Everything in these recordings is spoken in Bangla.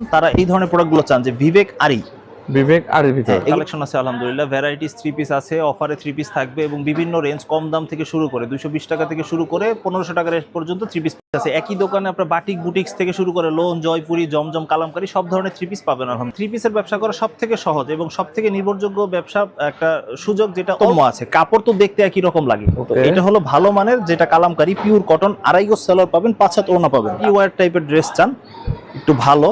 তারা এই ধরনের প্রোডাক্টগুলো চান যে বিবেক আরি বিবেক আর ভিতরে কালেকশন আছে আলহামদুলিল্লাহ। ভ্যারাইটিস থ্রি পিস আছে অফারে থ্রি পিস থাকবে এবং বিভিন্ন রেঞ্জ কম দাম থেকে শুরু করে দুশো টাকা থেকে শুরু করে পনেরোশো টাকা রেঞ্জ পর্যন্ত থ্রি পিস আছে। একই দোকানে আপনার বাটিক বুটিক্স থেকে শুরু করে লোন জয়পুরি জমজম কালামকারি সব ধরনের থ্রি পিস পাবেন আলহামদুলিল্লাহ। থ্রি পিসের ব্যবসা করা সব থেকে সহজ এবং সব থেকে নির্ভরযোগ্য ব্যবসা একটা সুযোগ যেটা অন্য আছে কাপড় তো দেখতে একই রকম লাগে। এটা হলো ভালো মানের যেটা কালামকারি পিওর কটন আড়াই গজ সেলার পাবেন পাঁচ হাত ওড়না পাবেন। ওয়ার টাইপের ড্রেস চান একটু ভালো।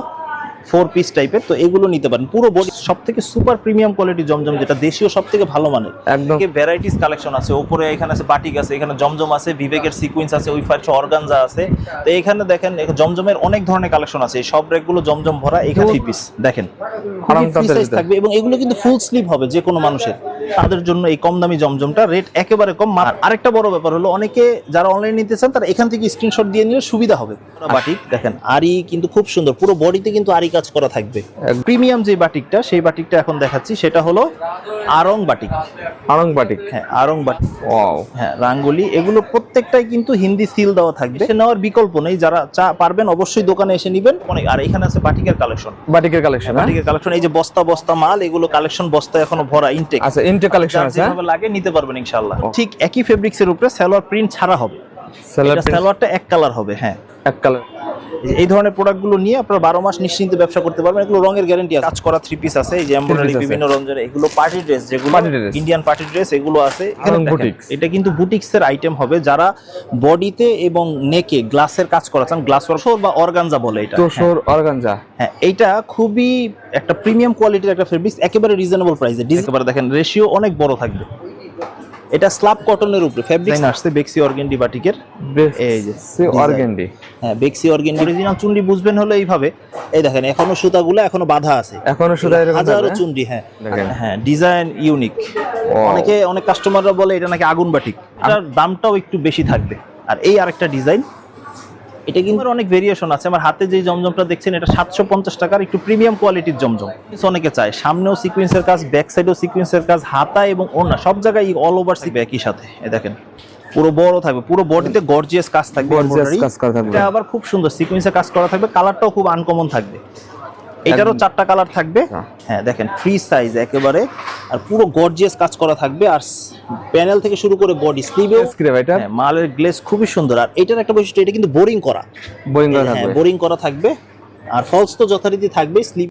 ফোর পিস টাইপের তো এগুলো নিতে পারেন। পুরো বডি সব থেকে সুপার প্রিমিয়াম কোয়ালিটি জমজম যেটা দেশীয় সব থেকে ভালো মানের। একদম। ভ্যারাইটিস কালেকশন আছে ওপরে এখানে আছে বাটিক আছে এখানে জমজম আছে বিবেকের সিকুয়েন্স আছে ওই ফাইভ অর্গানজা আছে। তো এখানে দেখেন জমজমের অনেক ধরনের কালেকশন আছে সব রেকগুলো জমজম ভরা এখানে থ্রি পিস দেখেন। থাকবে এবং এগুলো কিন্তু ফুল স্লিভ হবে যে কোনো মানুষের। তাদের জন্য এই কম দামি জমজমটা রেট একেবারে কম। আর আরেকটা বড় ব্যাপার হলো অনেকে যারা অনলাইন নিতে চান তারা এখান থেকে স্ক্রিনশট দিয়ে নিলে সুবিধা হবে। বাটিক দেখেন আরি কিন্তু খুব সুন্দর পুরো বডিতে কিন্তু আরি কাজ করা থাকবে। প্রিমিয়াম যে বাটিকটা সেই বাটিকটা এখন দেখাচ্ছি সেটা হলো আরং বাটিক। আরং বাটিক? হ্যাঁ আরং বাটিক। ওয়াও। হ্যাঁ রাঙ্গুলি এগুলো প্রত্যেকটাই কিন্তু হিন্দি সিল দেওয়া থাকবে। সে নেওয়ার বিকল্প নেই যারা চা পারবেন অবশ্যই দোকানে এসে নেবেন। অনেক আর এখানে আছে বাটিকের কালেকশন বাটিকের কালেকশন হ্যাঁ বাটিকের কালেকশন এই যে বস্তা বস্তা মাল এগুলো কালেকশন বস্তা এখনও ভরা ইনটেক আচ্ছা ইনটে কালেকশন আছে হ্যাঁ? যেভাবে লাগে নিতে পারবেন ইনশাআল্লাহ। ঠিক একই ফেব্রিক্স এর উপরে সালোয়ার প্রিন্ট ছাড়া হবে। সালোয়ারটা এক কালার হবে হ্যাঁ। এক কালার এই- ধরনের প্রোডাক্টগুলো নিয়ে আপনারা বারো মাস নিশ্চিন্তে ব্যবসা করতে পারবেন। এগুলো রঙের গ্যারান্টি আছে। কাজ করা থ্রি পিস আছে। এই যে এমব্রয়ডারি বিভিন্ন রঙের এগুলো পার্টি ড্রেস যেগুলো ইন্ডিয়ান পার্টি ড্রেস এগুলো আছে। এটা কিন্তু বুটিক্স এর আইটেম হবে। যারা বডিতে এবং নেকে গ্লাসের কাজ করা চান গ্লাস ওয়ার্ক বা অর্গানজা বলে এটা। হ্যাঁ। অর্গানজা হ্যাঁ এইটা খুবই একটা প্রিমিয়াম কোয়ালিটির একটা ফেব্রিক্স একেবারে রিজনেবল প্রাইসে একেবারে দেখেন রেশিও অনেক বড় থাকবে। এটা স্ল্যাব কটনের উপরে ফ্যাব্রিক আসছে বেক্সি অর্গেন্ডি বাটিকের। এই যে। অর্গেন্ডি হ্যাঁ বেক্সি অর্গেন্ডি অরিজিনাল চুনরি বুঝবেন হলো এইভাবে। এই দেখেন এখনও সুতাগুলো এখনও বাঁধা আছে। এখনও সুতা এরকম হাজারো চুনরি হ্যাঁ। হ্যাঁ ডিজাইন ইউনিক অনেকে অনেক কাস্টমাররা বলে এটা নাকি আগুন বাটিক। এটার দামটাও একটু বেশি থাকবে। আর এই আরেকটা ডিজাইন এটা কিন্তু অনেক ভেরিয়েশন আছে। আমার হাতে যে জমজমটা দেখছেন এটা সাতশো পঞ্চাশ টাকার একটু প্রিমিয়াম কোয়ালিটির জমজম। অনেকে চায়। সামনেও সিকুয়েন্সের কাজ ব্যাক সাইডেও সিকুয়েন্সের কাজ হাতা এবং ওড়না সব জায়গায় অল ওভার একই সাথে। এ দেখেন পুরো বড় থাকবে পুরো বডিতে গর্জিয়াস কাজ থাকবে। কাজ থাকবে। এটা আবার খুব সুন্দর সিকুয়েন্সের কাজ করা থাকবে কালারটাও খুব আনকমন থাকবে। এটারও চারটা কালার থাকবে। আচ্ছা। হ্যাঁ দেখেন ফ্রি সাইজ একেবারে। আর পুরো গর্জিয়াস কাজ করা থাকবে। আর প্যানেল থেকে শুরু করে বডি এটা? হ্যাঁ, মালের গ্লেস খুবই সুন্দর। আর এটার একটা বৈশিষ্ট্য এটা কিন্তু বোরিং করা। বোয়িং করা হ্যাঁ থাকবে। বোরিং করা থাকবে। আর ফলস তো যথারীতি থাকবে স্লিভ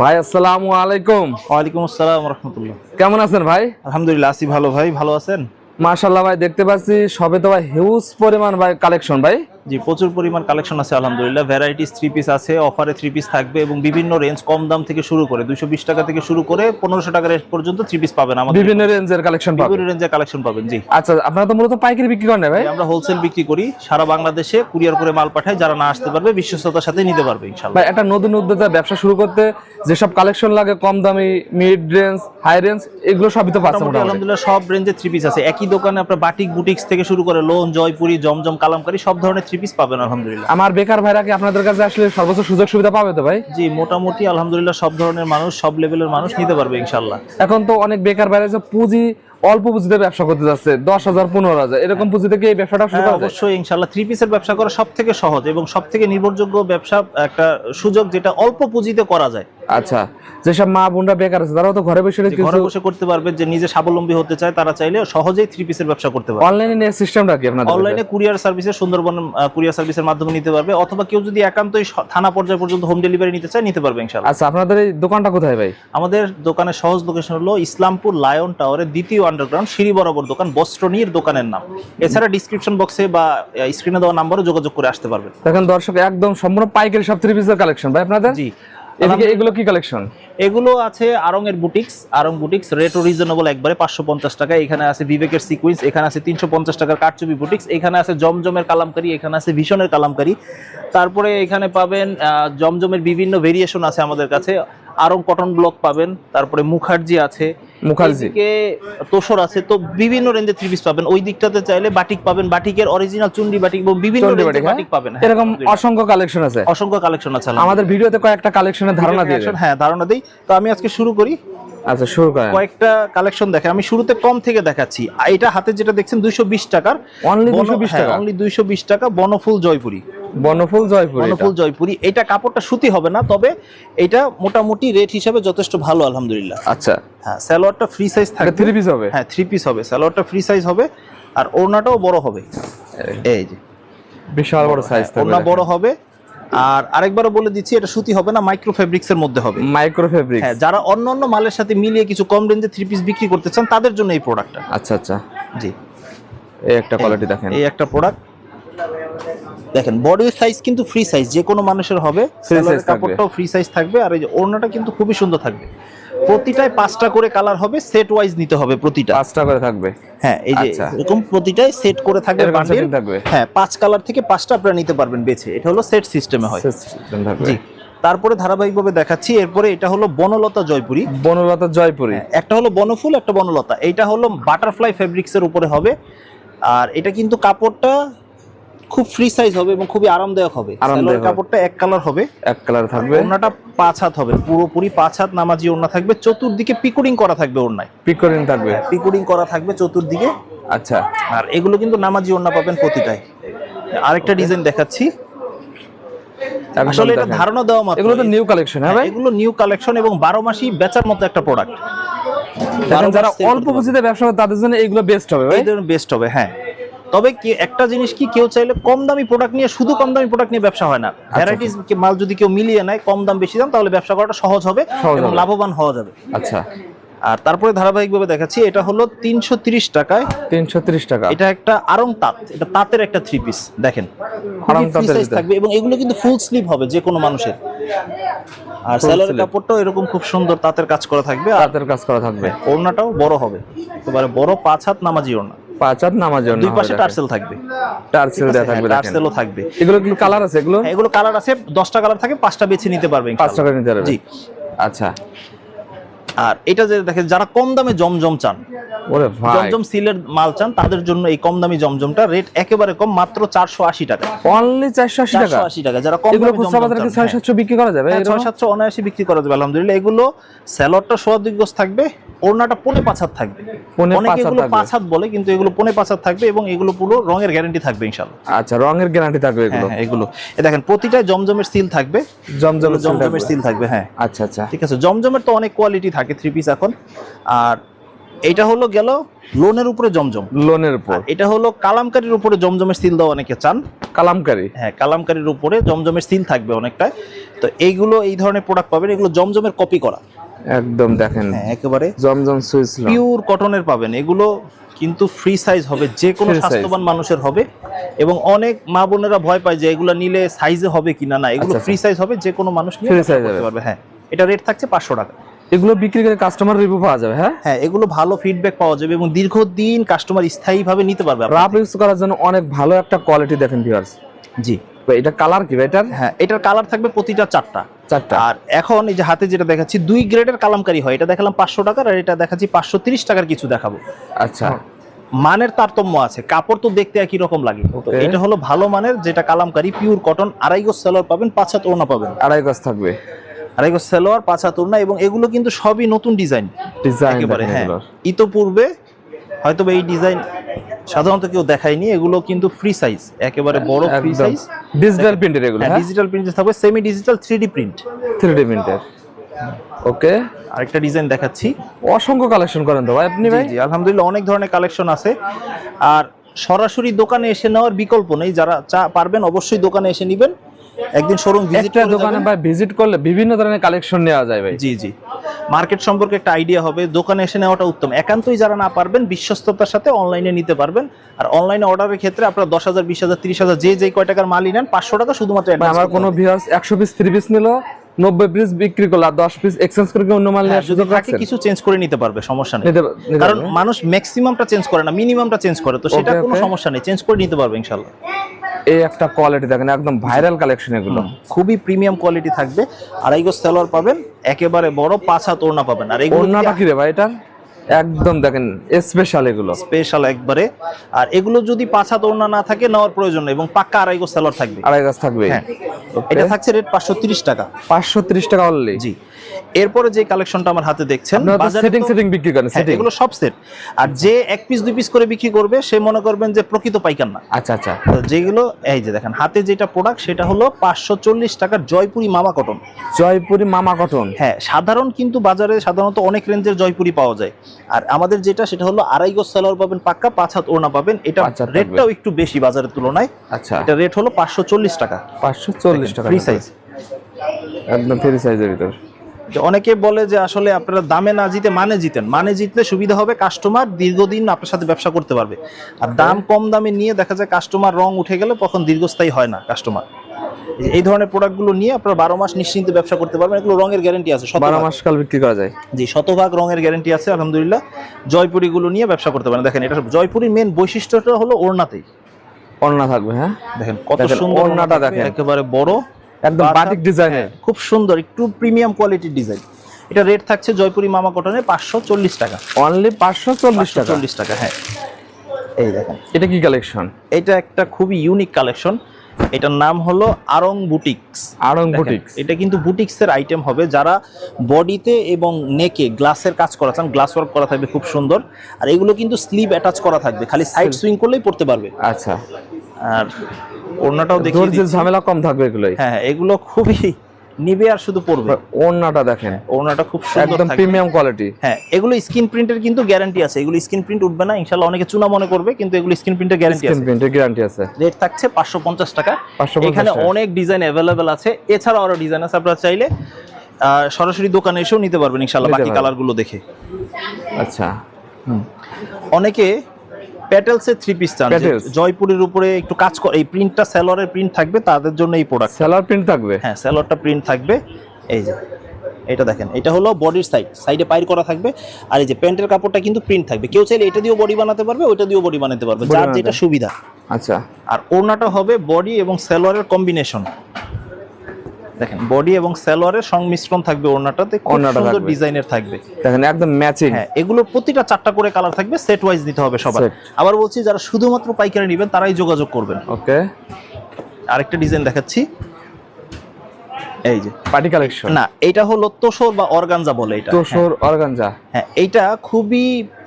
ভাই আসসালামু আলাইকুম। ওয়ালাইকুম আসসালাম রহমতুল্লাহ কেমন আছেন ভাই? আলহামদুলিল্লাহ আছি ভালো ভাই ভালো আছেন? মাশাআল্লাহ ভাই দেখতে পাচ্ছি সবে তো ভাই হিউজ পরিমাণ ভাই কালেকশন ভাই। জি প্রচুর পরিমাণ কালেকশন আছে আলহামদুলিল্লাহ। ভ্যারাইটিস থ্রি পিস আছে অফারে থ্রি পিস থাকবে এবং বিভিন্ন রেঞ্জ কম দাম থেকে শুরু করে দুশো বিশ টাকা থেকে শুরু করে পনেরোশো টাকা রেঞ্জ পর্যন্ত থ্রি পিস পাবেন আমাদের। বিভিন্ন রেঞ্জের কালেকশন বিভিন্ন রেঞ্জের কালেকশন পাবেন জি। আচ্ছা আপনারা তো মূলত পাইকারি বিক্রি করেন ভাই? আমরা হোলসেল বিক্রি করি সারা বাংলাদেশে কুরিয়ার করে মাল পাঠাই যারা না আসতে পারবে বিশ্বস্ততার সাথে নিতে পারবে ইনশাল্লাহ ভাই একটা নতুন উদ্যোক্তা ব্যবসা শুরু করতে যেসব কালেকশন লাগে কম দামি মিড রেঞ্জ হাই রেঞ্জ এগুলো সবই তো পাচ্ছে মোটামুটি মোটামুটি। আলহামদুলিল্লাহ সব রেঞ্জের থ্রি পিস আছে। একই দোকানে আপনার বাটিক বুটিক্স থেকে শুরু করে লোন জয়পুরি জমজম কালামকারি সব ধরনের থ্রি পিস পাবেন আলহামদুলিল্লাহ। আমার বেকার ভাইরা কি আপনাদের কাছে আসলে সর্বোচ্চ সুযোগ সুবিধা পাবে তো ভাই? জি মোটামুটি আলহামদুলিল্লাহ সব ধরনের মানুষ সব লেভেলের মানুষ নিতে পারবে ইনশাল্লাহ এখন তো অনেক বেকার ভাইরা যে পুঁজি অল্প পুঁজিতে ব্যবসা করতে যাচ্ছে দশ হাজার পনেরো হাজার। এরকম পুঁজি থেকে এই ব্যবসাটা শুরু হ্যাঁ, করা অবশ্যই ইনশাল্লাহ থ্রি পিসের ব্যবসা করা সব থেকে সহজ এবং সব থেকে নির্ভরযোগ্য ব্যবসা একটা সুযোগ যেটা অল্প পুঁজিতে করা যায়। আচ্ছা যেসব মা বোনরা বেকার আছে তারাও তো ঘরে বসে ঘরে বসে করতে পারবে যে নিজে স্বাবলম্বী হতে চায় তারা চাইলে সহজেই থ্রি পিসের ব্যবসা করতে পারবে। অনলাইনে সিস্টেমটা কি আপনাদের অনলাইনে কুরিয়ার সার্ভিসে সুন্দরবন কুরিয়ার সার্ভিসের মাধ্যমে নিতে পারবে অথবা কেউ যদি একান্তই থানা পর্যায় পর্যন্ত হোম ডেলিভারি নিতে চায় নিতে পারবে ইনশাল্লাহ আচ্ছা আপনাদের এই দোকানটা কোথায় ভাই? আমাদের দোকানের সহজ লোকেশন হলো ইসলামপুর লায়ন টাওয়ারের দ্বিতীয় আন্ডারগ্রাউন্ড সিঁড়ি বরাবর দোকান বস্ত্রনীর দোকানের নাম। এছাড়া ডিসক্রিপশন বক্সে বা স্ক্রিনে দেওয়া নাম্বারও যোগাযোগ করে আসতে পারবেন। দেখেন দর্শক একদম সম্পূর্ণ পাইকারি সব থ্রি পিসের কালেকশন ভাই আপনাদের? জি। এদিকে এগুলো কি কালেকশন এগুলো আছে আরং এর বুটিক্স আরং বুটিক্স রেটও রিজনেবল একবারে পাঁচশো পঞ্চাশ টাকা। এখানে আছে বিবেকের সিকোয়েন্স এখানে আছে তিনশো পঞ্চাশ টাকার কারচুপি বুটিক্স এখানে আছে জমজমের কালামকারি এখানে আছে ভীষণের কালামকারি। তারপরে এখানে পাবেন জমজমের বিভিন্ন ভেরিয়েশন আছে আমাদের কাছে। আরং কটন ব্লক পাবেন তারপরে মুখার্জি আছে। মুখার্জি। তোসর আছে তো বিভিন্ন রেঞ্জের থ্রি পিস পাবেন। ওই দিকটাতে চাইলে বাটিক পাবেন। বাটিকের অরিজিনাল চুন্ডি বাটিক এবং বিভিন্ন চন্ডী রেঞ্জের বাটিক, হ্যাঁ? পাবেন। হ্যাঁ, এরকম অসংখ্য কালেকশন আছে। অসংখ্য কালেকশন আছে আমাদের ভিডিওতে কয়েকটা কালেকশনের ধারণা দিয়ে হ্যাঁ ধারণা দেই। তো আমি আজকে শুরু করি। আচ্ছা শুরু করেন। কয়েকটা কালেকশন দেখে আমি শুরুতে কম থেকে দেখাচ্ছি। এটা হাতে যেটা দেখছেন দুইশো বিশ টাকার Only 220 টাকা? অনলি দুইশো বিশ টাকা বনফুল জয়পুরি। বনফুল জয়পুর। বনফুল জয়পুরি। এটা কাপড়টা সুতি হবে না তবে এটা মোটামুটি রেট হিসাবে যথেষ্ট ভালো আলহামদুলিল্লাহ। আচ্ছা। হ্যাঁ সালোয়ারটা ফ্রি সাইজ থাকবে। থ্রি পিস হবে? হ্যাঁ থ্রি পিস হবে। সালোয়ারটা ফ্রি সাইজ হবে আর ওড়নাটাও বড় হবে। এই যে। বিশাল বড় সাইজ থাকবে ওড়না বড় হবে আর আরেকবারও বলে দিচ্ছি এটা সুতি হবে না মাইক্রো ফেব্রিক্স এর মধ্যে হবে। মাইক্রো ফেব্রিক হ্যাঁ যারা অন্য অন্য মালের সাথে মিলিয়ে কিছু কম রেঞ্জে থ্রি পিস বিক্রি করতে চান তাদের জন্য এই প্রোডাক্টটা আচ্ছা আচ্ছা। জি। এই একটা কোয়ালিটি দেখেন। এই একটা প্রোডাক্ট দেখেন বডি সাইজ কিন্তু ফ্রি সাইজ যে কোনো মানুষের হবে। কাপড়টাও ফ্রি সাইজ থাকবে আর এই যে ওড়নাটা কিন্তু খুবই সুন্দর থাকবে। প্রতিটায় পাঁচটা করে কালার হবে সেট ওয়াইজ নিতে হবে প্রতিটা। পাঁচটা করে থাকবে? হ্যাঁ এই যে আচ্ছা। এরকম প্রতিটায় সেট করে থাকবে বান্ডিল থাকবে। হ্যাঁ পাঁচ কালার থেকে পাঁচটা আপনারা নিতে পারবেন বেছে। এটা হলো সেট সিস্টেমে হয়। System থাকবে। জি। তারপরে ধারাবাহিকভাবে দেখাচ্ছি এরপরে এটা হলো বনলতা জয়পুরি। বনলতা জয়পুরি। একটা হলো বনফুল একটা বনলতা। এইটা হলো বাটারফ্লাই ফেব্রিক্সের উপরে হবে। আর এটা কিন্তু কাপড়টা খুব ফ্রি সাইজ হবে এবং খুবই আরামদায়ক হবে। আরামদায়ক হবে। কাপড়টা এক কালার হবে। এক কালার থাকবে। ওড়নাটা পাঁচ হাত হবে। পুরোপুরি পাঁচ হাত নামাজি ওড়না থাকবে। চতুর্দিকে পিকুডিং করা থাকবে ওড়নায়। পিকরিং থাকবে। পিকুডিং করা থাকবে চতুর্দিকে। আচ্ছা। আর এগুলো কিন্তু নামাজি ওড়না পাবেন প্রতিটায়। আরেকটা ডিজাইন দেখাচ্ছি। আসলে এটা ধারণা দেওয়া মাত্র এগুলো তো নিউ কালেকশন হ্যাঁ ভাই? এগুলো নিউ কালেকশন এবং বারো মাসই বেচার মতো একটা প্রোডাক্ট যারা অল্প পুঁজিতে ব্যবসা করে তাদের জন্য এগুলো বেস্ট হবে ভাই? ধরনের বেস্ট হবে হ্যাঁ। তবে একটা জিনিস কি কেউ চাইলে কম দামি প্রোডাক্ট নিয়ে শুধু কম দামি প্রোডাক্ট নিয়ে ব্যবসা হয় না। আচ্ছা, ভ্যারাইটিস মাল যদি কেউ মিলিয়ে নেয় কম দাম বেশি দাম তাহলে ব্যবসা করাটা সহজ হবে এবং লাভবান হওয়া যাবে। আচ্ছা। আর তারপরে ধারাবাহিকভাবে দেখাচ্ছি এটা হলো তিনশো তিরিশ টাকায়। তিনশো ত্রিশ টাকা। এটা একটা আরং তাঁত এটা তাঁতের একটা থ্রি পিস দেখেন। তাঁতের থাকবে এবং এগুলো কিন্তু ফুল স্লিভ হবে যে কোনো মানুষের। আর sleeve। কাপড়টাও এরকম খুব সুন্দর তাঁতের কাজ করা থাকবে তাদের কাজ করা থাকবে। ওড়নাটাও বড় হবে। একেবারে বড় পাঁচ হাত নামাজি ওড়না। পাঁচ হাত নামার জন্য দুই পাশে টার্সেল থাকবে। টার্সেল দেওয়া থাকবে টার্সেলও থাকবে। এগুলো কি কালার আছে এগুলো? হ্যাঁ, এগুলো কালার আছে দশটা কালার থাকে পাঁচটা বেছে নিতে পারবেন পাঁচ ইনশাআল্লাহ। টাকা নিতে পারবে। জি। আচ্ছা। আর এটা যে দেখেন যারা কম দামে জমজম চান ওরে ভাই। জমজম সিলের মাল চান তাদের জন্য এই কম দামি জমজমটা রেট একেবারে কম মাত্র চারশো আশি টাকা। অনলি চারশো আশি টাকা? আশি টাকা। যারা কম দামে বাজারে কি ছয় সাতশো বিক্রি করা যাবে? হ্যাঁ? ছয় সাতশো অনায়াসে বিক্রি করা যাবে আলহামদুলিল্লাহ। এগুলো স্যালোয়ারটা সোয়া দুই থাকবে ওড়নাটা পনে পাঁচ হাত থাকবে। অনেকে এগুলো। পাঁচ হাত বলে কিন্তু এগুলো পনে পাঁচ হাত থাকবে এবং এগুলো পুরো রঙের গ্যারান্টি থাকবে ইনশাল্লাহ আচ্ছা রঙের গ্যারান্টি থাকবে হ্যাঁ এগুলো? হ্যাঁ, এগুলো। এ দেখেন প্রতিটা জমজমের সিল থাকবে। জমজম জমজমের সিল থাকবে হ্যাঁ। আচ্ছা আচ্ছা। ঠিক আছে জমজমের তো অনেক কোয়ালিটি থাকে। থ্রি পিস এখন। আর এটা হলো গেল লোনের উপরে জমজম। লোনের উপর। এটা হলো কালামকারির উপরে জমজমের সিল দেওয়া অনেকে চান। কালামকারি? হ্যাঁ কালামকারির উপরে জমজমের সিল থাকবে অনেকটা তো এইগুলো এই ধরনের প্রোডাক্ট পাবেন। এগুলো জমজমের কপি করা। একদম দেখেন। হ্যাঁ একেবারে জমজম সুইচ পিওর কটনের পাবেন। এগুলো কিন্তু ফ্রি সাইজ হবে। যে কোনো স্বাস্থ্যবান মানুষের হবে। এবং অনেক মা বোনেরা ভয় পায় যে এগুলো নিলে সাইজে হবে কিনা না। এগুলো আচ্ছা, ফ্রি সাইজ হবে। যে কোনো মানুষ নিয়ে করতে। পারবে। হ্যাঁ এটা রেট থাকছে পাঁচশো টাকা। এগুলো বিক্রি করে কাস্টমার রিভিউ পাওয়া যাবে হ্যাঁ? হ্যাঁ এগুলো ভালো ফিডব্যাক পাওয়া যাবে এবং দীর্ঘদিন কাস্টমার স্থায়ীভাবে নিতে পারবে রাফ ইউজ করার জন্য অনেক ভালো একটা কোয়ালিটি দেখেন ভিউয়ার্স জি। এটা কালার কি এটার? হ্যাঁ এটার কালার থাকবে প্রতিটা চারটা। চারটা। আর এখন এই যে হাতে যেটা দেখাচ্ছি দুই গ্রেডের কালামকারী হয়। এটা দেখালাম পাঁচশো টাকার আর এটা দেখাচ্ছি পাঁচশো তিরিশ টাকার কিছু দেখাবো। আচ্ছা। মানের তারতম্য আছে। কাপড় তো দেখতে একই রকম লাগে। তো এটা হলো ভালো মানের যেটা কালামকারী পিওর কটন আড়াই গজ সেলোয়ার পাবেন পাঁচ হাত ওড়না পাবেন। আড়াই গজ থাকবে। আড়াই গজ সেলোয়ার হাত ওড়না এবং এগুলো কিন্তু সবই নতুন ডিজাইন। ডিজাইন একেবারে হ্যাঁ। ইতোপূর্বে হয়তো এই ডিজাইন সাধারণত কেউ দেখায়নি এগুলো কিন্তু ফ্রি সাইজ একেবারে বড় ফ্রি সাইজ ডিজিটাল প্রিন্টের এগুলো হ্যাঁ ডিজিটাল প্রিন্ট থাকবে semi digital three D print three D প্রিন্টের ওকে আরেকটা ডিজাইন দেখাচ্ছি। অসংখ্য কালেকশন করেন তো ভাই আপনি ভাই? জি আলহামদুলিল্লাহ অনেক ধরনের কালেকশন আছে। আর সরাসরি দোকানে এসে নেওয়ার বিকল্প নেই যারা চা পারবেন অবশ্যই দোকানে এসে নেবেন। একদিন শোরুম ভিজিট দোকানে ভাই ভিজিট করলে বিভিন্ন ধরনের কালেকশন নেওয়া যায় ভাই। জি জি। মার্কেট সম্পর্কে একটা আইডিয়া হবে দোকানে এসে নেওয়াটা উত্তম। একান্তই যারা না পারবেন বিশ্বস্ততার সাথে অনলাইনে নিতে পারবেন। আর অনলাইনে অর্ডারের ক্ষেত্রে আপনার দশ হাজার বিশ হাজার তিরিশ হাজার যে যেই কয় টাকার মালই নেন পাঁচশো টাকা শুধুমাত্র আমার কোনো। ভিউয়ার্স একশো পিস থ্রি পিস নিল নব্বই পিস বিক্রি করল আর দশ পিস এক্সচেঞ্জ করে অন্য মাল হ্যাঁ, যদি থাকে কিছু চেঞ্জ করে নিতে পারবে সমস্যা নেই। কারণ? মানুষ ম্যাক্সিমামটা চেঞ্জ করে না মিনিমামটা চেঞ্জ করে তো সেটা কোনো সমস্যা নেই। চেঞ্জ করে নিতে পারবে ইনশাল্লাহ। এই একটা কোয়ালিটি দেখেন একদম ভাইরাল কালেকশন এগুলো। খুবই প্রিমিয়াম কোয়ালিটি থাকবে। আড়াই গজ সালোয়ার পাবেন একেবারে বড় পাছা তোড়না পাবেন। আর এই ওড়নাটা কি রে ভাই এটা? একদম দেখেন স্পেশাল এগুলো। স্পেশাল একবারে। আর এগুলো যদি পাছা তোড়না না থাকে নেওয়ার প্রয়োজন নেই এবং পাক্কা আড়াই গো সেলর থাকবে। আড়াই গাছ থাকবে। হ্যাঁ। এটা থাকছে রেট পাঁচশো তিরিশ টাকা। পাঁচশো ত্রিশ টাকা অনলি জি। এরপরে যে কালেকশনটা আমার হাতে দেখছেন বাজারে সেটিং সেটিং বিক্রি করেন হ্যাঁ, সেটিং এগুলো সব সেট আর যে এক পিস দুই পিস করে বিক্রি করবে সে মনে করবেন যে প্রকৃত পাইকার না আচ্ছা আচ্ছা। তো যেগুলো এই যে দেখেন হাতে যেটা প্রোডাক্ট সেটা হলো পাঁচশো চল্লিশ টাকার জয়পুরি মামা কটন জয়পুরি মামা কটন হ্যাঁ সাধারণ কিন্তু বাজারে সাধারণত অনেক রেঞ্জের জয়পুরি পাওয়া যায়। আর আমাদের যেটা সেটা হলো আড়াই গজ সালোয়ার পাবেন পাক্কা পাঁচ হাত ওড়না পাবেন। এটা রেটটাও একটু বেশি বাজারের তুলনায়। আচ্ছা। এটা রেট হলো পাঁচশো চল্লিশ টাকা। পাঁচশো চল্লিশ টাকা ফ্রি সাইজ একদম ফ্রি সাইজের ভিতর। অনেকে বলে যে আসলে আপনারা দামে না জিতে মানে জিতেন। মানে জিতলে সুবিধা হবে কাস্টমার দীর্ঘদিন আপনার সাথে ব্যবসা করতে পারবে। আর দাম কম দামে নিয়ে দেখা যায় কাস্টমার রং উঠে গেলে তখন দীর্ঘস্থায়ী হয় না কাস্টমার এই ধরনের প্রোডাক্টগুলো নিয়ে আপনারা বারো মাস নিশ্চিন্তে ব্যবসা করতে পারবেন। এগুলো রঙের গ্যারেন্টি আছে বারো মাস কাল বিক্রি করা যায়। জি শতভাগ রঙের গ্যারেন্টি আছে আলহামদুলিল্লাহ। জয়পুরিগুলো নিয়ে ব্যবসা করতে পারেন। দেখেন এটা জয়পুরির মেন বৈশিষ্ট্যটা হলো ওড়নাতেই। অন্য থাকবে হ্যাঁ? দেখেন কত সুন্দর ওড়নাটা দেখেন। একেবারে বড় একদম বাটা- বাটিক ডিজাইনের খুব সুন্দর একটু প্রিমিয়াম কোয়ালিটির ডিজাইন এটা রেট থাকছে জয়পুরি মামা কটনে পাঁচশো চল্লিশ টাকা। অনলি পাঁচশো চল্লিশ টাকা। চল্লিশ টাকা হ্যাঁ। এই দেখেন। এটা কি কালেকশন এটা একটা খুবই ইউনিক কালেকশন এটার নাম হলো আরং বুটিক্স। আরং বুটিক্স। এটা কিন্তু বুটিক্সের আইটেম হবে যারা বডিতে এবং নেকে গ্লাসের কাজ করা চান গ্লাস ওয়ার্ক করা থাকবে খুব সুন্দর। আর এগুলো কিন্তু স্লিভ অ্যাটাচ করা থাকবে খালি সাইড সুইং করলেই পড়তে পারবে। আচ্ছা। আর ওড়নাটাও দেখি ঝামেলা কম থাকবে এগুলোই। হ্যাঁ হ্যাঁ, এগুলো খুবই নিবে আর শুধু পড়বে ওড়নাটা দেখেন ওড়নাটা খুব সুন্দর একদম প্রিমিয়াম কোয়ালিটি হ্যাঁ এগুলো স্ক্রিন প্রিন্টের কিন্তু গ্যারান্টি আছে। এগুলো স্ক্রিন প্রিন্ট উঠবে না ইনশাল্লাহ অনেকে চুনা মনে করবে কিন্তু এগুলো স্ক্রিন প্রিন্টের গ্যারান্টি স্ক্রিন আছে। প্রিন্টের গ্যারান্টি আছে। রেট থাকছে পাঁচশো পঞ্চাশ টাকা। 550 এখানে অনেক ডিজাইন অ্যাভেলেবেল আছে। এছাড়াও আরও ডিজাইন আছে আপনারা চাইলে সরাসরি দোকানে এসেও নিতে পারবেন ইনশাল্লাহ বাকি। কালারগুলো দেখে। আচ্ছা। অনেকে প্যাটেলসের থ্রি পিস চান জয়পুরের উপরে একটু কাজ করে এই প্রিন্টটা সেলরের প্রিন্ট থাকবে তাদের জন্য এই প্রোডাক্ট সেলার প্রিন্ট থাকবে? হ্যাঁ সেলরটা প্রিন্ট থাকবে। এই যে এটা দেখেন এটা হলো বডির সাইড সাইডে পাইর করা থাকবে। আর এই যে প্যান্টের কাপড়টা কিন্তু প্রিন্ট থাকবে। কেউ চাইলে এটা দিয়েও বডি বানাতে পারবে ওইটা দিয়েও বডি বানাতে পারবে যার যেটা সুবিধা। আচ্ছা। আর ওড়নাটা হবে বডি এবং সেলোয়ারের কম্বিনেশন দেখেন বডি এবং সালোয়ারের সংমিশ্রণ থাকবে ওড়নাটাতে ওড়নাটা সুন্দর ডিজাইনের থাকবে। দেখেন একদম ম্যাচিং হ্যাঁ এগুলোর প্রতিটা চারটা করে কালার থাকবে সেট ওয়াইজ নিতে হবে সবার। আবার বলছি যারা শুধুমাত্র পাইকারি নেবেন তারাই যোগাযোগ করবেন। ওকে আরেকটা ডিজাইন দেখাচ্ছি। এই যে। পার্টি কালেকশন না এটা হলো তোষর বা অর্গানজা বলে এটা। হ্যাঁ, তোষর অর্গানজা? হ্যাঁ এইটা খুবই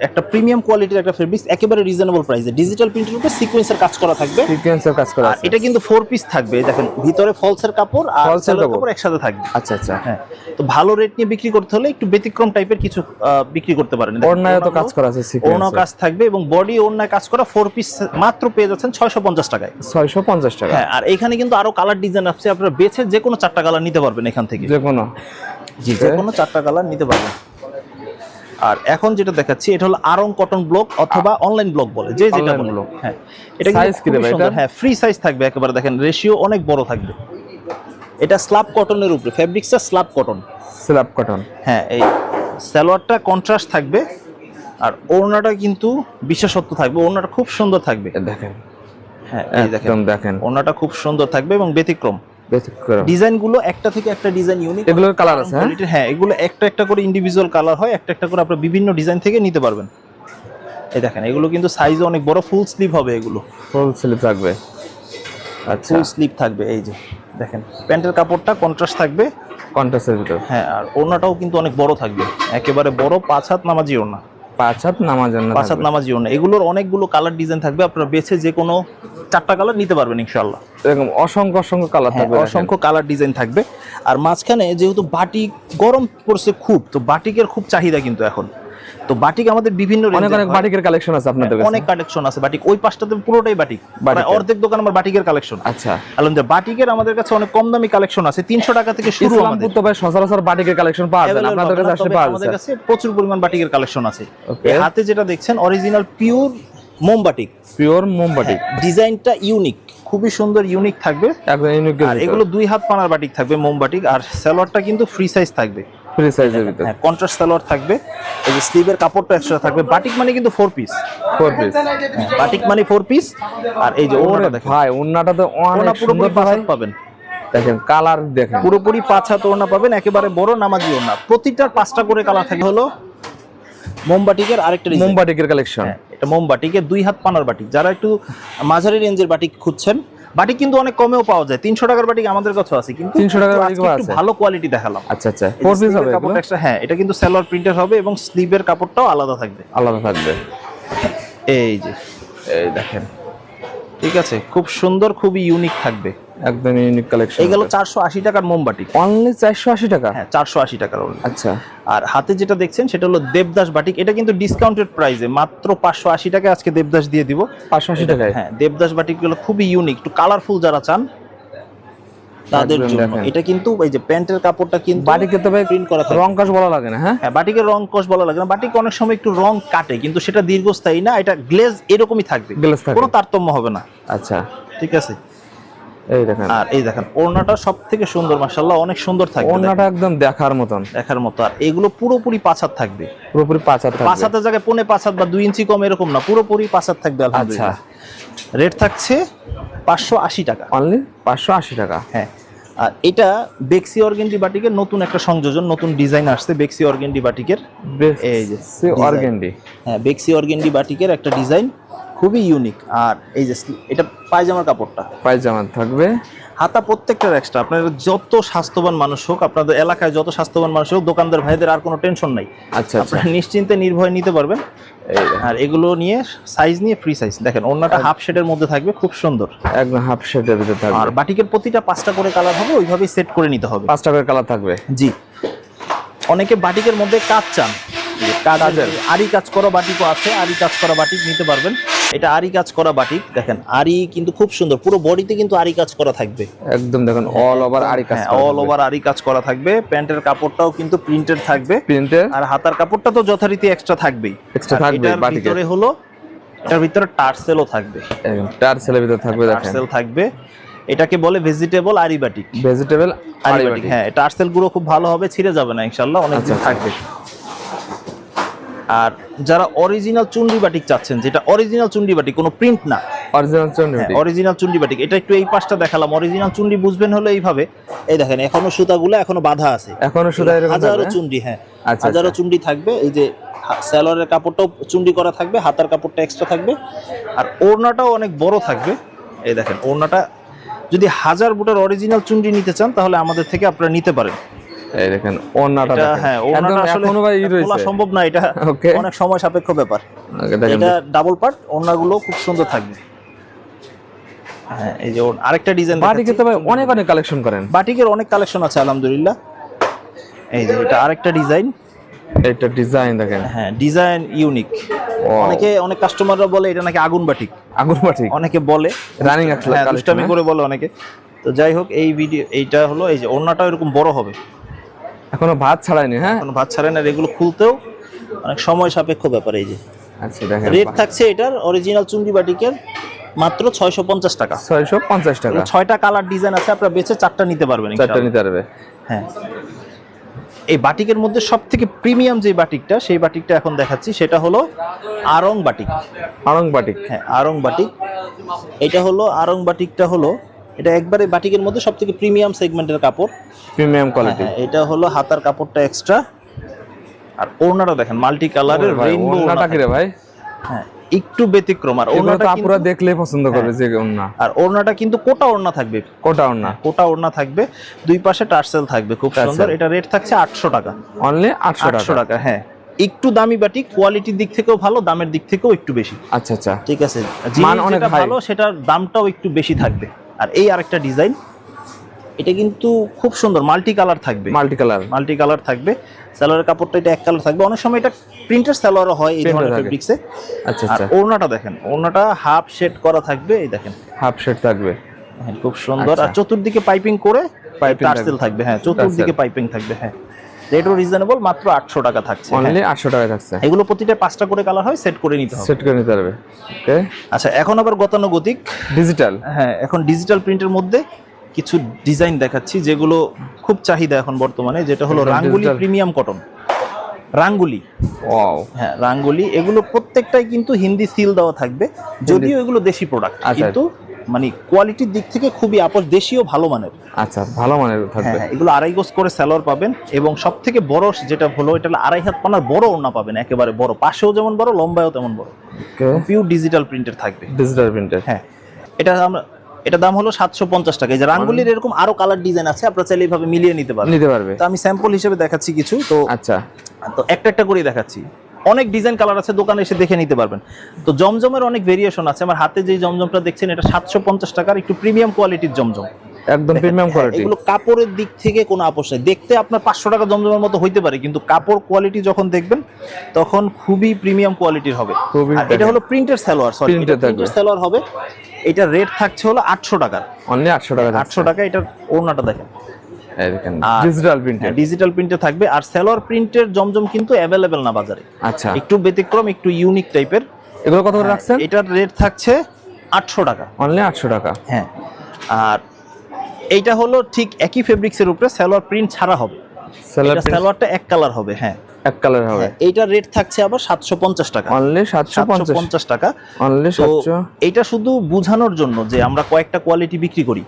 একটা প্রিমিয়াম কোয়ালিটির একটা ফেব্রিক্স একেবারে রিজনেবল প্রাইসে ডিজিটাল প্রিন্টের উপর সিকোয়েন্সের কাজ করা থাকবে। সিকোয়েন্সের কাজ করা আছে। এটা কিন্তু ফোর পিস থাকবে দেখেন ভিতরে ফলসের কাপড় আর সেলোয়ার কাপড়। একসাথে থাকবে। আচ্ছা আচ্ছা। হ্যাঁ তো ভালো রেট নিয়ে বিক্রি করতে হলে একটু ব্যতিক্রম টাইপের কিছু বিক্রি করতে পারেন। ওড়নায় তো কাজ করা আছে ওড়না কাজ থাকবে এবং বডি ওড়নায় কাজ করা ফোর পিস মাত্র পেয়ে যাচ্ছেন ছয়শো পঞ্চাশ টাকায়। 650 টাকা। হ্যাঁ আর এখানে কিন্তু আরও কালার ডিজাইন আছে। আপনারা বেছে যে কোনো চারটা কালার নিতে পারবেন এখান থেকে। যে কোনো। জি যে কোনো চারটা কালার নিতে পারবেন। আর এখন যেটা দেখাচ্ছি এটা হলো আরং কটন ব্লক অথবা অনলাইন ব্লক বলে যে যেটা বলে। হ্যাঁ এটা কিন্তু কি ভাই এটা? হ্যাঁ ফ্রি সাইজ থাকবে একেবারে। দেখেন রেশিও অনেক বড় থাকবে। এটা স্ল্যাব কটনের উপরে ফেব্রিক্সটা স্ল্যাব কটন স্ল্যাব কটন হ্যাঁ এই সালোয়ারটা কন্ট্রাস্ট থাকবে। আর ওড়নাটা কিন্তু বিশেষত্ব থাকবে ওড়নাটা খুব সুন্দর থাকবে। দেখেন। হ্যাঁ এই দেখেন। দেখেন। ওড়নাটা খুব সুন্দর থাকবে এবং ব্যতিক্রম। ব্যতিক্রম ডিজাইনগুলো একটা থেকে একটা ডিজাইন ইউনিক এগুলোর কালার আছে হ্যাঁ? হ্যাঁ এগুলো একটা একটা করে ইন্ডিভিজুয়াল কালার হয় একটা একটা করে আপনার বিভিন্ন ডিজাইন থেকে নিতে পারবেন। এই দেখেন এগুলো কিন্তু সাইজ অনেক বড় ফুল স্লিভ হবে এগুলো। ফুল স্লিভ থাকবে। আচ্ছা। ফুল স্লিভ থাকবে এই যে দেখেন। প্যান্টের কাপড়টা কন্ট্রাস্ট থাকবে। কন্ট্রাস্টের ভিতর। হ্যাঁ আর ওড়নাটাও কিন্তু অনেক বড় থাকবে। একেবারে বড় পাঁচ হাত নামাজি ওড়না। পাঁচ হাত নামার জন্য পাঁচ হাত নামাজি ওড়না। এগুলোর অনেকগুলো কালার ডিজাইন থাকবে আপনারা বেছে যে কোনো চারটা কালার নিতে পারবেন ইনশাল্লাহ এরকম অসংখ্য অসংখ্য কালার হ্যাঁ, থাকবে অসংখ্য কালার ডিজাইন থাকবে। আর মাঝখানে যেহেতু বাটিক গরম পড়ছে খুব তো বাটিকের খুব চাহিদা কিন্তু এখন। তো বাটিক আমাদের বিভিন্ন অনেক অনেক বাটিকের কালেকশন আছে আপনাদের কাছে। অনেক কালেকশন আছে বাটিক। ওই পাশটাতে পুরোটাই বাটিক। প্রায় অর্ধেক দোকান আমার বাটিকের কালেকশন আচ্ছা। আলহামদুলিল্লাহ বাটিকের আমাদের কাছে অনেক কম দামি কালেকশন আছে। তিনশো টাকা থেকে শুরু আমাদের। তো ভাই সচরাচর বাটিকের কালেকশন পাওয়া যায় আপনাদের কাছে আসলে পাওয়া আমাদের কাছে প্রচুর পরিমাণ বাটিকের কালেকশন আছে। হাতে যেটা দেখছেন অরিজিনাল পিওর মোমবাটিক পিওর মোমবাটি ডিজাইনটা ইউনিক খুবই সুন্দর ইউনিক থাকবে। একদম ইউনিক আর এগুলো দুই হাত পানার বাটিক থাকবে মোমবাটিক আর সালোয়ারটা কিন্তু ফ্রি সাইজ থাকবে। ফ্রি সাইজের ভিতর। হ্যাঁ কন্ট্রাস্ট সালোয়ার থাকবে। এই যে স্লিভের কাপড়টা এক্সট্রা থাকবে। বাটিক মানে কিন্তু four piece four piece batik মানে ফোর পিস আর এই যে ওড়নাটা দেখেন। ভাই ওন্নাটা তো অনেক সুন্দর পাবেন। দেখেন কালার দেখেন। পুরোপুরি পাঁচ হাত ওড়না পাবেন। একেবারে বড় নামাজি ওড়না। প্রতিটার পাঁচটা করে কালার থাকে হলো মোমবাটিকের আরেকটা মোমবাটিকের কালেকশন এটা মোমবাটিকের দুই হাত পানার বাটিক যারা একটু মাঝারি রেঞ্জের বাটিক খুঁজছেন বাটিক কিন্তু অনেক কমেও পাওয়া যায়। তিনশো টাকার বাটিক আমাদের কাছে আছে কিন্তু 300 টাকার একটু একটু। ভালো কোয়ালিটি দেখালাম। আচ্ছা আচ্ছা। ফোর পিস হবে কাপড়টা extra- হ্যাঁ এটা কিন্তু সেলোয়ার প্রিন্টের হবে এবং স্লিভের কাপড়টাও আলাদা থাকবে। আলাদা থাকবে। এই যে এই দেখেন। ঠিক আছে খুব সুন্দর খুবই ইউনিক থাকবে। একদম ইউনিক কালেকশন এই গেল চারশো আশি টাকার মোমবাটি অনলি চারশো আশি টাকা? হ্যাঁ চারশো আশি টাকার only। আচ্ছা। আর হাতে যেটা দেখছেন সেটা হলো দেবদাস বাটিক। এটা কিন্তু ডিসকাউন্টেড প্রাইসে মাত্র পাঁচশো আশি টাকা আজকে দেবদাস দিয়ে দিব। পাঁচশো আশি টাকায়? হ্যাঁ দেবদাস বাটিক খুবই ইউনিক একটু কালারফুল যারা চান তাদের জন্য। এটা কিন্তু এই যে প্যান্টের কাপড়টা কিন্তু বাটিকে তবে প্রিন্ট করা থাকে। রং কাজ বলা লাগে না হ্যাঁ? হ্যাঁ বাটিকের রং কষ বলা লাগে না। বাটিক অনেক সময় একটু রং কাটে কিন্তু সেটা দীর্ঘস্থায়ী না এটা গ্লেজ এরকমই থাকবে। গ্লেজ থাকে কোনো তারতম্য হবে না। আচ্ছা। ঠিক আছে? এই দেখেন। আর এই দেখেন ওড়নাটা সব থেকে সুন্দর অনেক সুন্দর থাকবে ওড়নাটা একদম দেখার মতন। দেখার মতো আর এগুলো পুরোপুরি থাকবে। পুরোপুরি পাঁচ থাকবে। হাতের জায়গায় পৌনে বা ইঞ্চি কম এরকম না পুরোপুরি থাকবে আচ্ছা। রেট থাকছে পাঁচশো আশি টাকা। অনলি পাঁচশো আশি টাকা। হ্যাঁ আর এটা বেক্সি অর্গেন্ডি বাটিকের নতুন একটা সংযোজন নতুন ডিজাইন আসছে বেক্সি অর্গেন্ডি বাটিকের এই যে অর্গেন্ডি হ্যাঁ বেক্সি অর্গেন্ডি বাটিকের একটা ডিজাইন। খুবই ইউনিক আর এই যে এটা পায়জামার কাপড়টা। পায়জামা থাকবে। হাতা প্রত্যেকটার এক্সট্রা আপনার যত স্বাস্থ্যবান মানুষ হোক আপনাদের এলাকায় যত স্বাস্থ্যবান মানুষ হোক দোকানদার ভাইদের আর কোনো টেনশন নাই। আচ্ছা আচ্ছা। আপনারা নিশ্চিন্তে নির্ভয় নিতে পারবেন। আর এগুলো নিয়ে সাইজ নিয়ে ফ্রি সাইজ দেখেন ওড়নাটা হাফ শেডের মধ্যে থাকবে খুব সুন্দর। একদম হাফ শেডের ভিতরে থাকবে। আর বাটিকের প্রতিটা পাঁচটা করে কালার হবে ওইভাবেই সেট করে নিতে হবে। পাঁচটা করে কালার থাকবে। জি। অনেকে বাটিকের মধ্যে কাজ চান। এই যে কাজের। আরি কাজ করা বাটিকও আছে আরি কাজ করা বাটিক নিতে পারবেন। এটা আরি কাজ করা বাটিক দেখেন আরি কিন্তু খুব সুন্দর পুরো বডিতে কিন্তু আরি কাজ করা থাকবে। একদম দেখুন অল ওভার আরি কাজ অল ওভার আরি কাজ করা থাকবে প্যান্টের কাপড়টাও কিন্তু প্রিন্টেড থাকবে। প্রিন্টের আর হাতার কাপড়টা তো যথারীতি এক্সট্রা থাকবেই। থাকবেই এটার ভিতরে হলো এটার ভিতরে টার্সেলও থাকবে। টার ছেলের ভিতরে থাকবে দেখেন। টার্সেল থাকবে। এটাকে বলে ভেজিটেবল আরি বাটিক। ভেজিটেবল আরি আরি বাটিক হ্যাঁ টার্সেলগুলো খুব ভালো হবে ছিঁড়ে যাবে না ইনশাল্লাহ অনেক দিন আচ্ছা, থাকবে। আর যারা অরিজিনাল চুন্ডি বাটিক চাচ্ছেন যেটা অরিজিনাল চুন্ডি বাটিক কোনো প্রিন্ট না। অরিজিনাল চন্ডি অরিজিনাল চুন্ডি বাটিক এটা একটু এই পাশটা দেখালাম। অরিজিনাল চুন্ডি বুঝবেন হলো এইভাবে। এই দেখেন এখনও সুতাগুলো এখনও বাঁধা আছে। এখনও শুধু এরকম হাজারো? চুন্ডি হ্যাঁ। আচ্ছা, হাজারো আচ্ছা। চুন্ডি থাকবে। এই যে স্যালোয়ারের কাপড়টাও চুন্ডি করা থাকবে হাতার কাপড়টা এক্সট্রা থাকবে। আর ওড়নাটাও অনেক বড় থাকবে। এই দেখেন ওড়নাটা যদি হাজার বুটার অরিজিনাল চুন্ডি নিতে চান তাহলে আমাদের থেকে আপনারা নিতে পারেন। এই দেখেন হ্যাঁ ওড়নাটা আসলে খোলা সম্ভব না এটা অনেক সময় সাপেক্ষ ব্যাপার। এটা ডাবল পার্ট ওড়নাগুলো খুব সুন্দর থাকবে। হ্যাঁ এই যে আরেকটা ডিজাইন বাটিকে তো ভাই অনেক অনেক কালেকশন করেন। বাটিকের অনেক কালেকশন আছে আলহামদুলিল্লাহ। এই যে এটা আরেকটা ডিজাইন এটা ডিজাইন দেখেন। হ্যাঁ ডিজাইন ইউনিক অনেকে অনেক কাস্টমাররা বলে এটা নাকি আগুন বাটিক। আগুন বাটি অনেকে বলে। রানিং আসলে হ্যাঁ কালেকশন করে বলে অনেকে। তো যাই হোক এই ভিডিও এইটা হলো এই যে ওড়নাটা এরকম বড় হবে। এখনও ভাত ছাড়াইনি হ্যাঁ? কোনো ভাত ছাড়ে না আর এগুলো খুলতেও অনেক সময় সাপেক্ষ ব্যাপার এই যে। আচ্ছা দেখেন। রেট থাকছে এটার অরিজিনাল চুন্ডি বাটিকের মাত্র ছয়শো পঞ্চাশ টাকা। ছয়শো পঞ্চাশ টাকা। ছয়টা কালার ডিজাইন আছে আপনারা বেছে চারটা নিতে পারবেন চারটা নিতে পারবে। হ্যাঁ। এই বাটিকের মধ্যে সব থেকে প্রিমিয়াম যে বাটিকটা সেই বাটিকটা এখন দেখাচ্ছি সেটা হলো আরং বাটিক। আড়ং বাটিক। হ্যাঁ আরং বাটিক। এটা হলো আরং বাটিকটা হলো এটা একবারে বাটিকের মধ্যে সব থেকে প্রিমিয়াম সেগমেন্টের কাপড়। প্রিমিয়াম কোয়ালিটি হ্যাঁ, এটা হলো হাতার কাপড়টা এক্সট্রা আর ওড়নাটা দেখেন মাল্টি কালারের রেইনবো ওন্নাটা কি রে ভাই? হ্যাঁ একটু ব্যতিক্রম। আর ওড়নাটা আপুরা দেখলেই পছন্দ করবে যে ওন্না আর ওড়নাটা কিন্তু কোটা ওড়না থাকবে। কোটা ওন্না কোটা ওড়না থাকবে। দুই পাশে টার্সেল থাকবে খুব সুন্দর। এটা রেট থাকছে আটশো টাকা। অনলি আটশো আটশো টাকা টাকা হ্যাঁ। একটু দামি বাটি কোয়ালিটির দিক থেকেও ভালো দামের দিক থেকেও একটু বেশি। আচ্ছা আচ্ছা। ঠিক আছে। মান অনেক ভালো সেটার দামটাও একটু বেশি থাকবে। আর এই আরেকটা ডিজাইন এটা কিন্তু খুব সুন্দর মাল্টি কালার থাকবে। Multi colour. মাল্টি কালার থাকবে। সালোয়ারের কাপড়টা এটা এক কালার থাকবে। অনেক সময় এটা প্রিন্টার সালোয়ারও হয় এই ধরনের ফেব্রিক্সে আচ্ছা আর আচ্ছা। ওড়নাটা দেখেন ওড়নাটা হাফ শেড করা থাকবে এই দেখেন। হাফ শেড থাকবে। হ্যাঁ, খুব সুন্দর। আর আচ্ছা। চতুর্দিকে পাইপিং করে পাইপিং টার্সেল। থাকবে। হ্যাঁ চতুর্দিকে পাইপিং থাকবে হ্যাঁ। রেটও রিজনেবল মাত্র আটশো টাকা থাকছে। হ্যাঁ। অনলি টাকা থাকছে। এগুলো প্রতিটা পাঁচটা করে কালার হয় সেট করে নিতে হবে। সেট করে নিতে পারবে। ওকে আচ্ছা এখন আবার গতানুগতিক। ডিজিটাল হ্যাঁ এখন ডিজিটাল প্রিন্টের মধ্যে কিছু ডিজাইন দেখাচ্ছি যেগুলো খুব চাহিদা এখন বর্তমানে যেটা হলো রাঙ্গুলি প্রিমিয়াম কটন রাঙ্গুলি। ওয়াও হ্যাঁ রাঙ্গুলি এগুলো প্রত্যেকটাই কিন্তু হিন্দি সিল দেওয়া থাকবে যদিও এগুলো দেশি প্রোডাক্ট আচ্ছা। কিন্তু মানে কোয়ালিটির দিক থেকে খুবই আপস দেশীয় ভালো মানের। আচ্ছা ভালো মানের হ্যাঁ থাকবে। হ্যাঁ, এগুলো আড়াই গোজ করে স্যালোয়ার পাবেন এবং সব থেকে বড় যেটা হলো এটা আড়াই হাত পানার বড় ওড়না পাবেন একেবারে বড়। পাশেও যেমন বড় লম্বায়ও তেমন বড়। পিওর ডিজিটাল প্রিন্টের থাকবে। ডিজিটাল প্রিন্টের হ্যাঁ এটা আমরা এটা দাম হলো সাতশো পঞ্চাশ টাকা। এই যে রাঙ্গুলির এরকম আরও কালার ডিজাইন আছে আপনারা চাইলে এইভাবে মিলিয়ে নিতে পারবেন। নিতে পারবে। তো আমি স্যাম্পল হিসেবে দেখাচ্ছি কিছু তো আচ্ছা। তো একটা একটা করে দেখাচ্ছি। অনেক ডিজাইন কালার আছে দোকানে এসে দেখে নিতে পারবেন। তো জমজমের অনেক ভেরিয়েশন আছে। আমার হাতে যে জমজমটা দেখছেন এটা সাতশো পঞ্চাশ টাকার একটু প্রিমিয়াম কোয়ালিটির জমজম। একদম প্রিমিয়াম কোয়ালিটি এগুলো কাপড়ের দিক থেকে কোনো আপোষ নেই। দেখতে আপনার পাঁচশো টাকা জমজমের মতো হইতে পারে কিন্তু কাপড় কোয়ালিটি যখন দেখবেন তখন খুবই প্রিমিয়াম কোয়ালিটির হবে। এটা হলো প্রিন্টের সালোয়ার সরি প্রিন্টের সালোয়ার হবে। এটা রেট থাকছে হলো আটশো টাকার। অনলি আটশো টাকা আটশো টাকা এটার ওড়নাটা দেখেন। ডিজিটাল প্রিন্টের ডিজিটাল প্রিন্টে থাকবে। আর সালোয়ার প্রিন্টের জমজম কিন্তু অ্যাভেলেবেল না বাজারে। আচ্ছা। একটু ব্যতিক্রম একটু ইউনিক টাইপের এগুলো কত করে রাখছেন? এটার রেট থাকছে আটশো টাকা। অনলি আটশো টাকা। হ্যাঁ। আর এইটা হলো ঠিক একই ফেব্রিক্সের উপরে সালোয়ার প্রিন্ট ছাড়া হবে। এটা সালোয়ারটা এক কালার হবে হ্যাঁ। এক কালার হবে। হ্যাঁ, এইটার রেট থাকছে আবার সাতশো পঞ্চাশ টাকা। অনলি সাতশো সাতশো পঞ্চাশ পঞ্চাশ টাকা অনলি সাতশো শুধু বোঝানোর জন্য যে আমরা কয়েকটা কোয়ালিটি বিক্রি করি।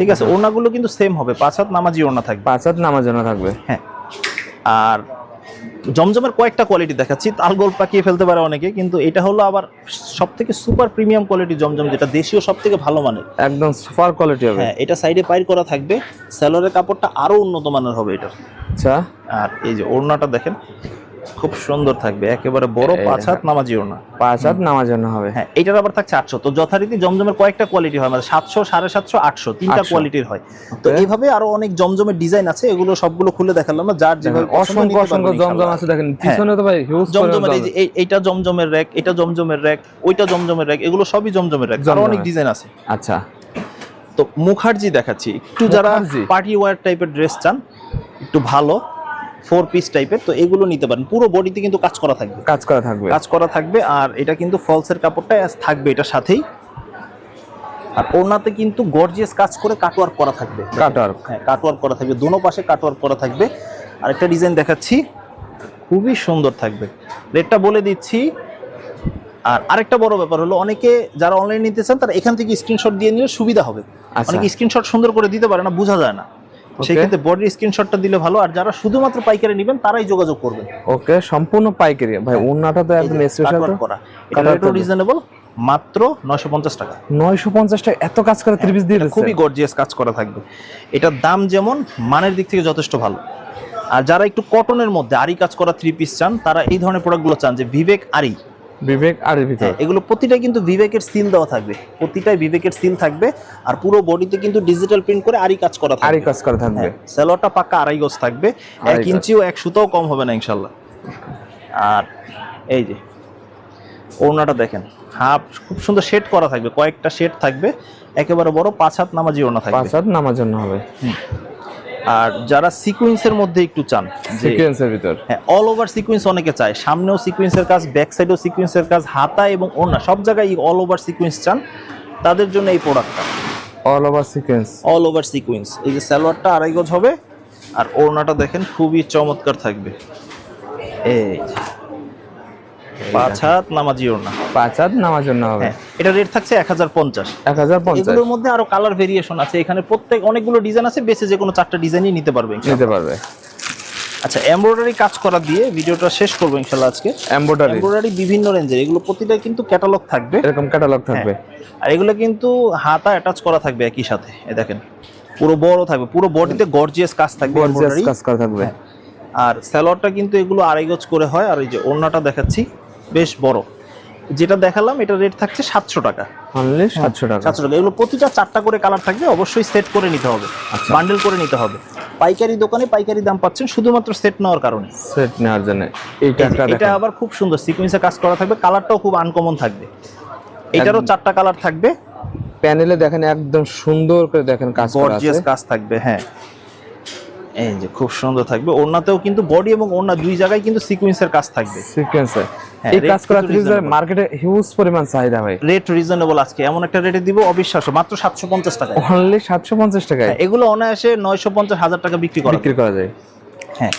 ঠিক আছে ওড়নাগুলো কিন্তু সেম হবে। পাঁচ হাত নামাজি ওড়না থাকবে। পাঁচ হাত নামার জন্য থাকবে। হ্যাঁ। আর জমজমের কয়েকটা কোয়ালিটি দেখাচ্ছি তালগোল পাকিয়ে ফেলতে পারে অনেকে কিন্তু এটা হলো আবার সব থেকে সুপার প্রিমিয়াম কোয়ালিটি জমজম যেটা দেশীয় সব থেকে ভালো মানের। একদম সুপার কোয়ালিটি হবে। হ্যাঁ এটা সাইডে পাইর করা থাকবে। স্যালোয়ারের কাপড়টা আরও উন্নত মানের হবে এটা আচ্ছা। আর এই যে ওড়নাটা দেখেন খুব সুন্দর থাকবে একেবারে বড় পাঁচ হাত নামাজিও না। পাঁচ হাত নামার জন্য হবে। হ্যাঁ এটার আবার থাকছে আটশো। তো যথারীতি জমজমের কয়েকটা কোয়ালিটি হয় মানে সাতশো সাড়ে সাতশো আটশো তিনটা কোয়ালিটির হয়। তো এইভাবে আরও অনেক জমজমের ডিজাইন আছে এগুলো সবগুলো খুলে দেখালাম না যার যেভাবে অসংখ্য অসংখ্য জমজম আছে দেখেন হ্যাঁ। পিছনে তো ভাই জমজমের এই যে এইটা জমজমের র্যাক এটা জমজমের র্যাক ওইটা জমজমের র্যাক এগুলো সবই জমজমের র্যাক আরও অনেক ডিজাইন আছে। আচ্ছা। তো মুখার্জি দেখাচ্ছি একটু যারা পার্টি ওয়্যার টাইপের ড্রেস চান একটু ভালো। ফোর পিস টাইপের তো এগুলো নিতে পারেন। পুরো বডিতে কিন্তু কাজ করা থাকবে। কাজ করা থাকবে। কাজ করা থাকবে আর এটা কিন্তু ফলসের কাপড়টা থাকবে এটার সাথেই। আর ওনাতে কিন্তু গর্জিয়াস কাজ করে কাটওয়ার্ক করা থাকবে। কাটার হ্যাঁ কাটওয়ার্ক করা থাকবে দুনো পাশে কাটওয়ার্ক করা থাকবে। আর একটা ডিজাইন দেখাচ্ছি খুবই সুন্দর থাকবে। রেটটা বলে দিচ্ছি আর আরেকটা বড় ব্যাপার হলো অনেকে যারা অনলাইন নিতে চান তারা এখান থেকে স্ক্রিনশট দিয়ে নিলে সুবিধা হবে। আচ্ছা। অনেকে স্ক্রিনশট সুন্দর করে দিতে পারে না বোঝা যায় না. সেই ক্ষেত্রে বডির স্ক্রিনশটটা দিলে ভালো আর যারা শুধুমাত্র পাইকারি নেবেন তারাই যোগাযোগ করবেন। ওকে সম্পূর্ণ পাইকারি। ভাই ওন্নাটা তো একদম স্পেশাল করা। এটা রেটও রিজনেবল মাত্র 950 টাকা। নয়শো পঞ্চাশ টাকা এত কাজ করে ত্রিশ দিয়ে খুবই গর্জিয়াস কাজ করা থাকবে। এটার দাম যেমন মানের দিক থেকে যথেষ্ট ভালো। আর যারা একটু কটনের মধ্যে আরি কাজ করা থ্রি পিস চান তারা এই ধরনের প্রোডাক্টগুলো চান যে বিবেক আরি বিবেক আর ভিতর হ্যাঁ, এগুলো প্রতিটাই কিন্তু বিবেকের সিল দেওয়া থাকবে। প্রতিটাই বিবেকের সিল থাকবে আর পুরো বডিতে কিন্তু ডিজিটাল প্রিন্ট করে আরই কাজ করা আরই কাজ করা থাকবে। হ্যাঁ সেলোয়ারটা পাক্কা আড়াই গজ থাকবে। এক। ইঞ্চিও এক সুতাও কম হবে না ইনশাল্লাহ। আর এই যে ওড়নাটা দেখেন। হাফ খুব সুন্দর শেড করা থাকবে কয়েকটা শেড থাকবে। একেবারে বড় পাঁচ হাত নামাজি ওড়না থাকবে। পাঁচ হাত নামার জন্য হবে। আর যারা সিকুয়েন্সের মধ্যে একটু চান সিকুয়েন্সের ভিতর। হ্যাঁ অল ওভার সিকুয়েন্স অনেকে চায়। সামনেও সিকুয়েন্সের কাজ ব্যাক সাইডেও সিকুয়েন্সের কাজ হাতা এবং ওড়না সব জায়গায় অল ওভার সিকুয়েন্স চান তাদের জন্য এই প্রোডাক্টটা all over sequence all over sequence এই যে সালোয়ারটা আড়াই গজ হবে আর ওড়নাটা দেখেন খুবই চমৎকার থাকবে। এই। পাঁচ হাত নামাজি ওড়না পাঁচ হাত নামার জন্য হবে। হ্যাঁ এটা রেট থাকছে এক হাজার পঞ্চাশ। এক হাজার পঞ্চাশ। এগুলোর মধ্যে আরও কালার ভেরিয়েশন আছে। এখানে প্রত্যেক অনেকগুলো ডিজাইন আছে বেছে যে কোনো চারটা ডিজাইনই নিতে পারবে নিতে পারবে। আচ্ছা এমব্রয়ডারি কাজ করা দিয়ে ভিডিওটা শেষ করব ইনশাল্লাহ আজকে। এম্বোটারি এমব্রয়ডারি বিভিন্ন রেঞ্জের এগুলো প্রতিটা কিন্তু ক্যাটালগ থাকবে। এরকম ক্যাটালগ থাকবে। আর এগুলো কিন্তু হাতা অ্যাটাচ করা থাকবে একই সাথে। এ দেখেন পুরো বড় থাকবে পুরো বডিতে গর্জিয়াস কাজ থাকবে গর্জিয়াস কাজ করা থাকবে। হ্যাঁ। আর স্যালোয়ারটা কিন্তু এগুলো আড়াই গজ করে হয়। আর এই যে ওড়নাটা দেখাচ্ছি বেশ বড়। যেটা দেখালাম এটা রেট থাকছে সাতশো টাকা। অনলি সাতশো টাকা। সাতশো টাকা। এগুলো প্রতিটা চারটা করে কালার থাকবে অবশ্যই সেট করে নিতে হবে। আচ্ছা। বান্ডেল করে নিতে হবে। পাইকারি দোকানে পাইকারি দাম পাচ্ছেন শুধুমাত্র সেট নেওয়ার কারণে। সেট নেওয়ার জন্য। এটা আবার খুব সুন্দর সিকুয়েন্সে কাজ করা থাকবে কালারটাও খুব আনকমন থাকবে। এটারও চারটা কালার থাকবে। প্যানেলে দেখেন একদম সুন্দর করে দেখেন কাজ করা আছে। কাজ থাকবে হ্যাঁ। এই যে খুব সুন্দর থাকবে। ওড়নাতেও কিন্তু বডি এবং ওড়না দুই জায়গায় কিন্তু সিকুয়েন্সের কাজ থাকবে। সিকোয়েন্সে হ্যাঁ, এই rate কাজ করা কিন্তু মার্কেটে হিউজ পরিমাণ চাহিদা ভাই। রেট রিজনেবল আজকে। এমন একটা রেটে দিব অবিশ্বাস্য। মাত্র সাতশো পঞ্চাশ টাকা অনলি সাতশো পঞ্চাশ টাকায়? এগুলো অনায়াসে নয়শো পঞ্চাশ হাজার টাকা বিক্রি করা বিক্রি করা যায়। হ্যাঁ।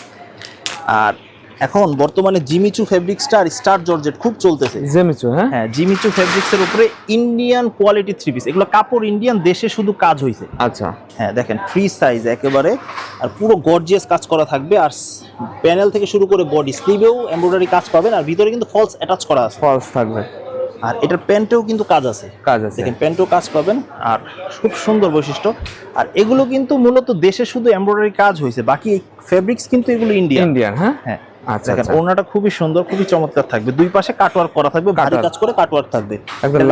আর এখন বর্তমানে জিমিচু ফেব্রিক্সটা আর স্টার জর্জেট খুব চলতেছে। জিমিচু হ্যাঁ? হ্যাঁ জিমিচু ফেব্রিক্সের উপরে ইন্ডিয়ান কোয়ালিটি থ্রি পিস এগুলো কাপড় ইন্ডিয়ান দেশে শুধু কাজ হয়েছে আচ্ছা। হ্যাঁ দেখেন ফ্রি সাইজ একেবারে। আর পুরো গর্জিয়াস কাজ করা থাকবে। আর প্যানেল থেকে শুরু করে বডি স্লিভেও এমব্রয়ডারি কাজ পাবেন। আর ভিতরে কিন্তু ফলস অ্যাটাচ করা আছে। ফলস থাকবে। আর এটার প্যান্টেও কিন্তু কাজ আছে। কাজ আছে। দেখেন প্যান্টেও কাজ পাবেন। আর খুব সুন্দর বৈশিষ্ট্য। আর এগুলো কিন্তু মূলত দেশে শুধু এমব্রয়ডারি কাজ হয়েছে বাকি ফেব্রিক্স কিন্তু এগুলো ইন্ডিয়ান ইন্ডিয়ান হ্যাঁ? হ্যাঁ। আচ্ছা আচ্ছা। খুবই সুন্দর খুবই চমৎকার থাকবে। দুই পাশে কাটওয়ার্ক করা থাকবে ভারী কাজ করে কাটওয়ার্ক থাকবে। একদম।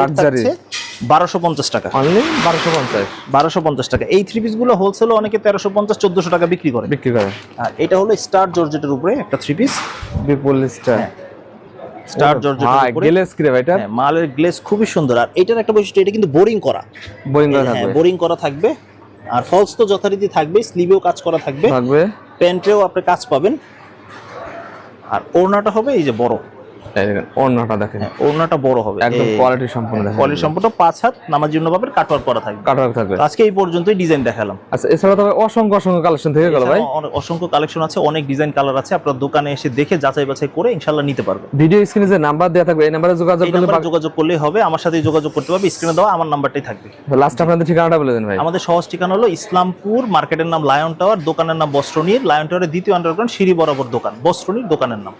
বারোশো পঞ্চাশ টাকা। অনলি বারোশো পঞ্চাশ। বারোশো পঞ্চাশ টাকা। এই থ্রি হোলসেল অনেকে তেরোশো পঞ্চাশ চোদ্দশো টাকা বিক্রি করে। বিক্রি করে। আর এটা হলো স্টার জর্জেটের উপরে একটা থ্রি পিস বিপুল স্টার স্টার জর্জেটের উপরে। গেলেস কি এটা? মালের গ্লেস খুবই সুন্দর। আর এটার একটা বৈশিষ্ট্য এটা কিন্তু বোরিং করা। বোয়িং করা হ্যাঁ থাকবে। বোরিং করা থাকবে। আর ফলস তো যথারীতি থাকবে স্লিভেও কাজ করা থাকবে। থাকবে। প্যান্টেও আপনি কাজ পাবেন। আর ওড়নাটা হবে এই যে বড়। এই দেখেন ওড়নাটা দেখেন। হ্যাঁ ওড়নাটা বড় হবে। একদম কোয়ালিটি সম্পূর্ণ দেখেন। কোয়ালিটি সম্পূর্ণ পাঁচ হাত নামার জন্য পাবেন কাটওয়ার্ক করা থাকবে। আজকে এই পর্যন্তই ডিজাইন দেখালাম। আচ্ছা এছাড়া তবে অসংখ্য অসংখ্য কালেকশন থেকে গেল ভাই। অনেক- অসংখ্য কালেকশন আছে অনেক ডিজাইন কালার আছে আপনার দোকানে এসে দেখে যাচাই বাছাই করে নিতে পারবেন। ভিডিও স্ক্রিনে যে নাম্বার দেওয়া থাকবে এই নাম্বারে যোগাযোগ করলে যোগাযোগ করলেই হবে আমার সাথে যোগাযোগ করতে পারবে স্ক্রিনে দেওয়া আমার নাম্বারটাই থাকবে। লাস্ট আপনাদের ঠিকানাটা বলে দেন ভাই। আমাদের সহজ ঠিকানা হলো ইসলামপুর মার্কেটের নাম লায়ন টাওয়ার দোকানের নাম বস্ত্রনীর লায়ন টাওয়ারের দ্বিতীয় আন্ডারগ্রাউন্ড সিঁড়ি বরাবর দোকান বস্ত্রনীর দোকানের নাম।